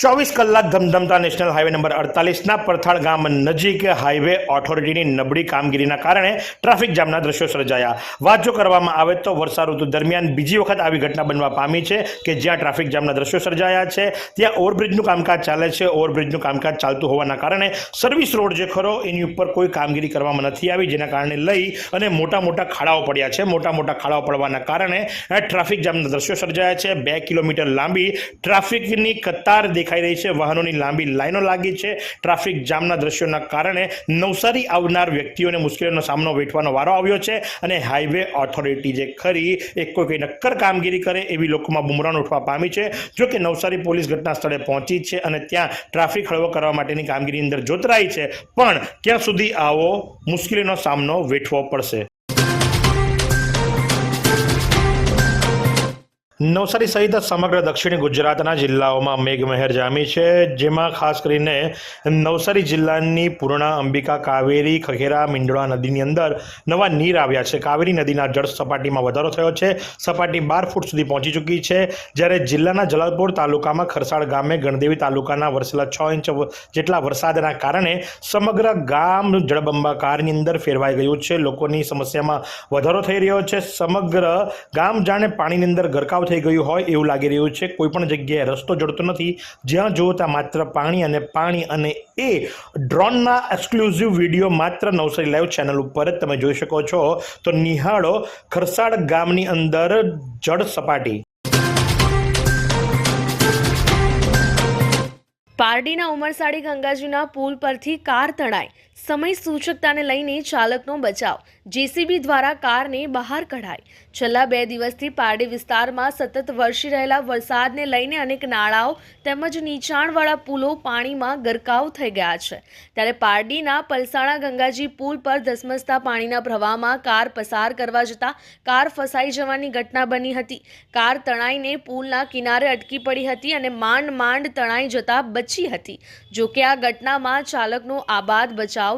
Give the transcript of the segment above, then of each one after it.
ચોવીસ કલાક ધમધમતા નેશનલ હાઈવે નંબર અડતાલીસના પરથાળ ગામ નજીક હાઈવે ઓથોરિટીની નબળી કામગીરીના કારણે ટ્રાફિક જામના દ્રશ્યો સર્જાયા. વાત જો કરવામાં આવે તો વર્ષા ઋતુ દરમિયાન બીજી વખત આવી ઘટના બનવા પામી છે કે જ્યાં ટ્રાફિક જામના દ્રશ્યો સર્જાયા છે, ત્યાં ઓવરબ્રિજનું કામકાજ ચાલે છે. ઓવરબ્રિજનું કામકાજ ચાલતું હોવાના કારણે સર્વિસ રોડ જે ખરો એની ઉપર કોઈ કામગીરી કરવામાં નથી આવી, જેના કારણે લઈ અને મોટા મોટા ખાડાઓ પડ્યા છે. મોટા મોટા ખાડાઓ પડવાના કારણે ટ્રાફિક જામના દ્રશ્યો સર્જાયા છે. બે કિલોમીટર લાંબી ટ્રાફિકની કતાર દેખાઈ રહી છે. વાહનોની લાંબી લાઈનો લાગી છે. ટ્રાફિક જામના દ્રશ્યોના કારણે નવસારી આવનાર વ્યક્તિઓને મુશ્કેલીનો સામનો વેઠવાનો વારો આવ્યો છે અને હાઈવે ઓથોરિટી જે ખરી, એ કોઈ કોઈ નક્કર કામગીરી કરે એવી લોકોમાં બુમરાણ ઉઠવા પામી છે. જો કે નવસારી પોલીસ ઘટના સ્થળે પહોંચી છે અને ત્યાં ટ્રાફિક હળવો કરવા માટેની કામગીરી અંદર જોતરાઈ છે. પણ ક્યાં સુધી આવો મુશ્કેલીનો સામનો વેઠવો પડશે? નવસારી સહિત સમગ્ર દક્ષિણ ગુજરાતના જિલ્લાઓમાં મેઘમહેર જામી છે, જેમાં ખાસ કરીને નવસારી જિલ્લાની પૂર્ણા અંબિકા કાવેરી ખખેરા મીંડોળા નદીની અંદર નવા નીર આવ્યા છે. કાવેરી નદીના જળ સપાટીમાં વધારો થયો છે. સપાટી બાર ફૂટ સુધી પહોંચી ચૂકી છે. જ્યારે જિલ્લાના જલાલપોર તાલુકામાં ખરસાડ ગામે ગણદેવી તાલુકાના વરસેલા છ ઇંચ જેટલા વરસાદના કારણે સમગ્ર ગામ જળબંબાકારની અંદર ફેરવાઈ ગયું છે. લોકોની સમસ્યામાં વધારો થઈ રહ્યો છે. સમગ્ર ગામ જાણે પાણીની અંદર ગરકાવ થઈ ગયું હોય એવું લાગી રહ્યું છે. કોઈ પણ જગ્યાએ રસ્તો જડતો નથી. જ્યાં જુઓ ત્યાં માત્ર પાણી અને પાણી અને એ ડ્રોનના એક્સક્લુઝિવ વીડિયો માત્ર નવસારી લાઈવ ચેનલ ઉપર જ તમે જોઈ શકો છો. તો નિહાળો ખરસાડ ગામની અંદર જળ સપાટી. પારડીના ઉમરસાડી ગંગાજીના પુલ પરથી કાર તણાઈ સમય સૂચકતાને લઈને ચાલકનો બચાવ. જેસીબી દ્વારા કારને બહાર કઢાઈ. છેલ્લા બે દિવસથી પારડી વિસ્તારમાં સતત વરસી રહેલા વરસાદને લઈને અનેક નાળાઓ તેમજ નીચાણવાળા પુલો પાણીમાં ગરકાવ થઈ ગયા છે. ત્યારે પારડીના પલસાણા ગંગાજી પુલ પર ધસમસતા પાણીના પ્રવાહમાં કાર પસાર કરવા જતાં કાર ફસાઈ જવાની ઘટના બની હતી. કાર તણાઈને પુલના કિનારે અટકી પડી હતી અને માંડ માંડ તણાઈ જતાં બચી હતી. જોકે આ ઘટનામાં ચાલકનો આબાદ બચાવ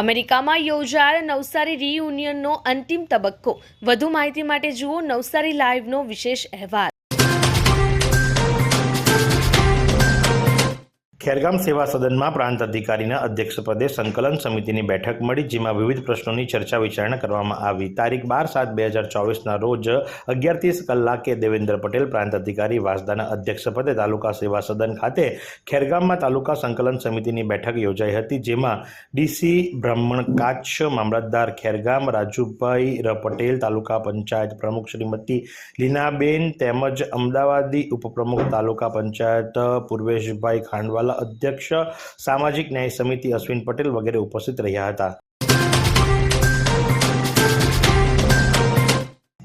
અમેરિકામાં યોજાયેલ નવસારી રીયુનિયનનો અંતિમ તબક્કો. વધુ માહિતી માટે જુઓ નવસારી લાઈવનો વિશેષ અહેવાલ. ખેરગામ સેવા સદનમાં પ્રાંત અધિકારીના અધ્યક્ષપદે સંકલન સમિતિની બેઠક મળી, જેમાં વિવિધ પ્રશ્નોની ચર્ચા વિચારણા કરવામાં આવી. તારીખ બાર સાત બે હજાર ચોવીસના રોજ અગિયાર ત્રીસ કલાકે દેવેન્દ્ર પટેલ પ્રાંત અધિકારી વાસદાના અધ્યક્ષપદે તાલુકા સેવા સદન ખાતે ખેરગામમાં તાલુકા સંકલન સમિતિની બેઠક યોજાઈ હતી, જેમાં ડીસી બ્રાહ્મણ કાચ મામલતદાર ખેરગામ, રાજુભાઈ ર પટેલ, તાલુકા પંચાયત પ્રમુખ શ્રીમતી લીનાબેન તેમજ અમદાવાદી ઉપપ્રમુખ તાલુકા પંચાયત પૂર્વેશભાઈ ખાંડવાલા અધ્યક્ષ સામાજિક ન્યાય સમિતિ અશ્વિન પટેલ વગેરે ઉપસ્થિત રહ્યા હતા.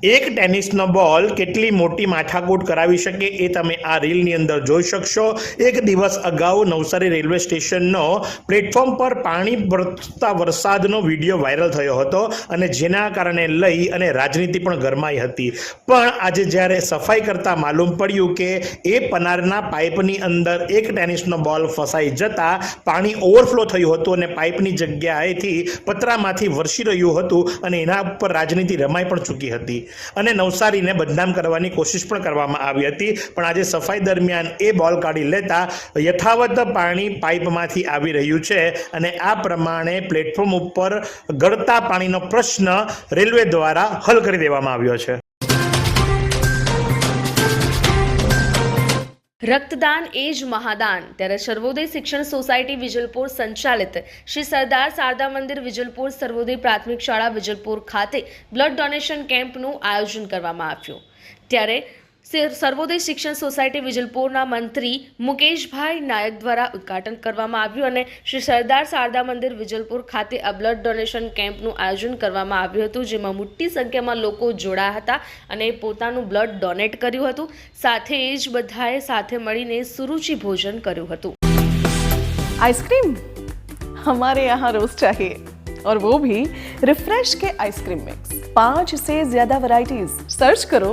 એક ટેનિસનો બોલ કેટલી મોટી માથાકૂટ કરાવી શકે એ તમે આ રીલની અંદર જોઈ શકશો. એક દિવસ અગાઉ નવસારી રેલવે સ્ટેશનનો પ્લેટફોર્મ પર પાણી વરસતા વરસાદનો વીડિયો વાયરલ થયો હતો અને જેના કારણે લઈ અને રાજનીતિ પણ ગરમાઈ હતી. પણ આજે જ્યારે સફાઈ કરતાં માલુમ પડ્યું કે એ પનારના પાઇપની અંદર એક ટેનિસનો બોલ ફસાઈ જતા પાણી ઓવરફ્લો થયું હતું અને પાઇપની જગ્યાએથી પતરામાંથી વરસી રહ્યું હતું અને એના ઉપર રાજનીતિ રમાઈ પણ ચૂકી હતી. અને નવસારીને બદનામ કરવાની કોશિશ પણ કરવામાં આવી હતી. પણ આજે સફાઈ દરમિયાન એ બોલ કાઢી લેતા યથાવત પાણી પાઇપમાંથી આવી રહ્યું છે અને આ પ્રમાણે પ્લેટફોર્મ ઉપર ગળતા પાણીનો પ્રશ્ન રેલવે દ્વારા હલ કરી દેવામાં આવ્યો છે. રક્તદાન એ જ મહાદાન. ત્યારે સર્વોદય શિક્ષણ સોસાયટી વિજલપુર સંચાલિત શ્રી સરદાર શારદા મંદિર વિજલપુર સર્વોદય પ્રાથમિક શાળા વિજલપુર ખાતે બ્લડ ડોનેશન કેમ્પનું આયોજન કરવામાં આવ્યું. ત્યારે સર્વોદય શિક્ષણ સોસાયટી વિજલપુરના મંત્રી મુકેશભાઈ નાયક દ્વારા ઉદ્ઘાટન કરવામાં આવ્યું અને શ્રી સરદાર શારદા મંદિર વિજલપુર ખાતે આ બ્લડ ડોનેશન કેમ્પનું આયોજન કરવામાં આવ્યું હતું જેમાં મોટી સંખ્યામાં લોકો જોડાયા હતા અને પોતાનું બ્લડ ડોનેટ કર્યું હતું સાથે જ બધાએ સાથે મળીને સુરુચિ ભોજન કર્યું હતું आइसक्रीम हमारे यहाँ रोज चाहिए और वो भी रिफ्रेश के आइसक्रीम मिक्स पांच से ज्यादा वैरायटीज सर्च करो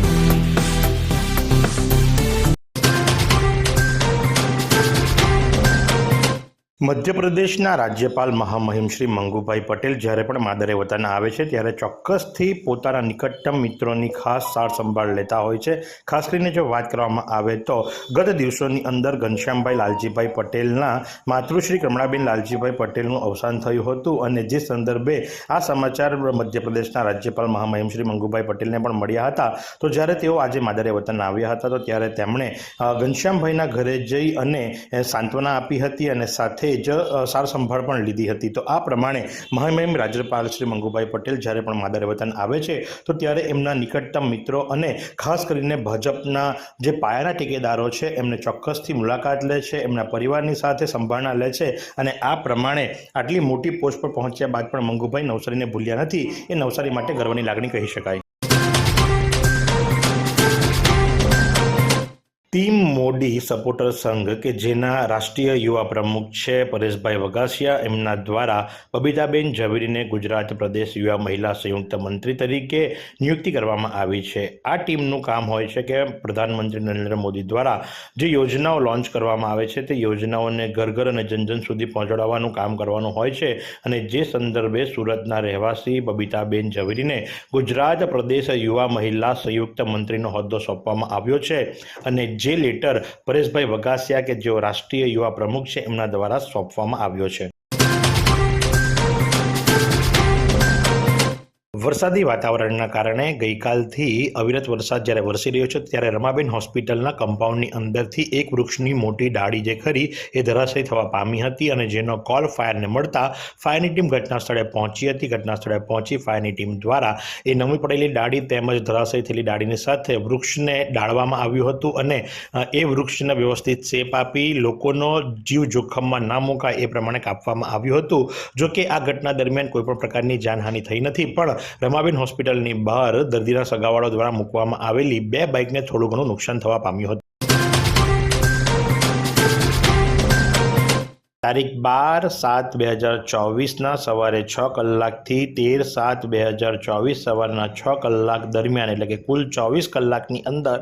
મધ્યપ્રદેશના રાજ્યપાલ મહામહિમ શ્રી મંગુભાઈ પટેલ જ્યારે પણ માદરે વતન આવે છે, ત્યારે ચોક્કસથી પોતાના નિકટતમ મિત્રોની ખાસ સાર સંભાળ લેતા હોય છે. ખાસ કરીને જો વાત કરવામાં આવે તો ગત દિવસોની અંદર ઘનશ્યામભાઈ લાલજીભાઈ પટેલના માતૃશ્રી કમળાબેન લાલજીભાઈ પટેલનું અવસાન થયું હતું અને જે સંદર્ભે આ સમાચાર મધ્યપ્રદેશના રાજ્યપાલ મહામહિમ શ્રી મંગુભાઈ પટેલને પણ મળ્યા હતા. તો જ્યારે તેઓ આજે માદરે વતન આવ્યા હતા, તો ત્યારે તેમણે ઘનશ્યામભાઈના ઘરે જઈ અને સાંત્વના આપી હતી અને સાથે જ સાર સંભાળ પણ લીધી હતી. તો આ પ્રમાણે મહામહિમ રાજ્યપાલ શ્રી મંગુભાઈ પટેલ જ્યારે પણ માદરે વતન આવે છે, તો ત્યારે એમના નિકટતમ મિત્રો અને ખાસ કરીને ભાજપના જે પાયાના ટેકેદારો છે, એમને ચોક્કસથી મુલાકાત લે છે, એમના પરિવારની સાથે સંભાળના લે છે અને આ પ્રમાણે આટલી મોટી પોસ્ટ પર પહોંચ્યા બાદ પણ મંગુભાઈ નવસારીને ભૂલ્યા નથી. એ નવસારી માટે ગર્વની લાગણી કહી શકાય. ટીમ મોડી સપોર્ટર સંઘ કે જેના રાષ્ટ્રીય યુવા પ્રમુખ છે પરેશભાઈ વગાસિયા એમના દ્વારા બબીતાબેન ઝવેરીને ગુજરાત પ્રદેશ યુવા મહિલા સંયુક્ત મંત્રી તરીકે નિયુક્તિ કરવામાં આવી છે. આ ટીમનું કામ હોય છે કે પ્રધાનમંત્રી નરેન્દ્ર મોદી દ્વારા જે યોજનાઓ લોન્ચ કરવામાં આવે છે તે યોજનાઓને ઘર ઘર અને જન જન સુધી પહોંચાડવાનું કામ કરવાનું હોય છે અને જે સંદર્ભે સુરતના રહેવાસી બબીતાબેન ઝવેરીને ગુજરાત પ્રદેશ યુવા મહિલા સંયુક્ત મંત્રીનો હોદ્દો સોંપવામાં આવ્યો છે અને જે લેટર પરેશભાઈ વગાસિયા કે જેઓ રાષ્ટ્રીય યુવા પ્રમુખ છે, એમના દ્વારા સોંપવામાં આવ્યો છે. વરસાદી વાતાવરણના કારણે ગઈકાલથી અવિરત વરસાદ જ્યારે વરસી રહ્યો છે, ત્યારે રમાબેન હોસ્પિટલના કમ્પાઉન્ડની અંદરથી એક વૃક્ષની મોટી ડાળી જે ખરી એ ધરાશયી થવા પામી હતી અને જેનો કોલ ફાયરને મળતા ફાયરની ટીમ ઘટના સ્થળે પહોંચી હતી. ઘટના સ્થળે પહોંચી ફાયરની ટીમ દ્વારા એ નમી પડેલી ડાળી તેમજ ધરાશયી થયેલી ડાળીની સાથે વૃક્ષને ડાળવામાં આવ્યું હતું અને એ વૃક્ષને વ્યવસ્થિત શેપ આપી લોકોનો જીવ જોખમમાં ના મુકાય એ પ્રમાણે કાપવામાં આવ્યું હતું. જોકે આ ઘટના દરમિયાન કોઈપણ પ્રકારની જાનહાનિ થઈ નથી, પણ રમાબેન હોસ્પિટલની બહાર દર્દીના સગાવાળો દ્વારા મૂકવામાં આવેલી બે બાઇકને થોડું ઘણું નુકસાન થવા પામ્યું હતું. તારીખ બાર સાત બે હજાર ચોવીસના સવારે છ કલાકથી તેર સાત બે હજાર ચોવીસ સવારના છ કલાક દરમિયાન, એટલે કે કુલ ચોવીસ કલાકની અંદર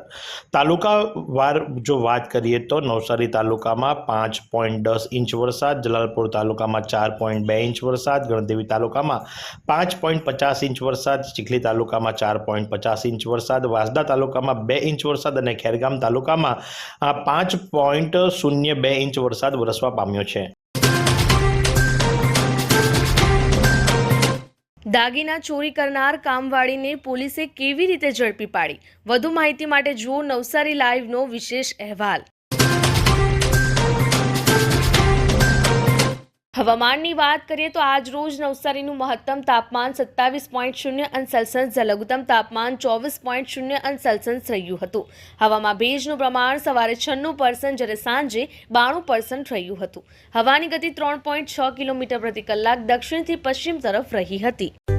તાલુકાવાર જો વાત કરીએ તો નવસારી તાલુકામાં પાંચ પોઈન્ટ દસ ઇંચ વરસાદ, જલાલપુર તાલુકામાં ચાર પોઈન્ટ બે ઇંચ વરસાદ, ગણદેવી તાલુકામાં પાંચ પોઈન્ટ પચાસ ઇંચ વરસાદ, ચીખલી તાલુકામાં ચાર પોઈન્ટ પચાસ ઇંચ વરસાદ, વાંસદા તાલુકામાં બે ઇંચ વરસાદ અને ખેરગામ તાલુકામાં પાંચ પોઈન્ટ શૂન્ય બે ઇંચ વરસાદ વરસવા પામ્યો છે. દાગીના ચોરી કરનાર કામવાળીને પોલીસે કેવી રીતે ઝડપી પાડી? વધુ માહિતી માટે જુઓ નવસારી લાઈવનો વિશેષ અહેવાલ. હવામાનની વાત કરીએ તો આજ રોજ નવસારીનું મહત્તમ તાપમાન સત્તાવીસ પોઈન્ટ શૂન્ય અંશ સેલ્સિયસ લઘુત્તમ તાપમાન ચોવીસ પોઈન્ટ શૂન્ય અંશ સેલ્સિયસ રહ્યું હતું. હવામાં ભેજનું પ્રમાણ સવારે છન્નું પર્સન્ટ જ્યારે સાંજે બાણું પર્સન્ટ રહ્યું હતું. હવાની ગતિ ત્રણ પોઈન્ટ છ કિલોમીટર પ્રતિ કલાક દક્ષિણથી પશ્ચિમ તરફ રહી હતી.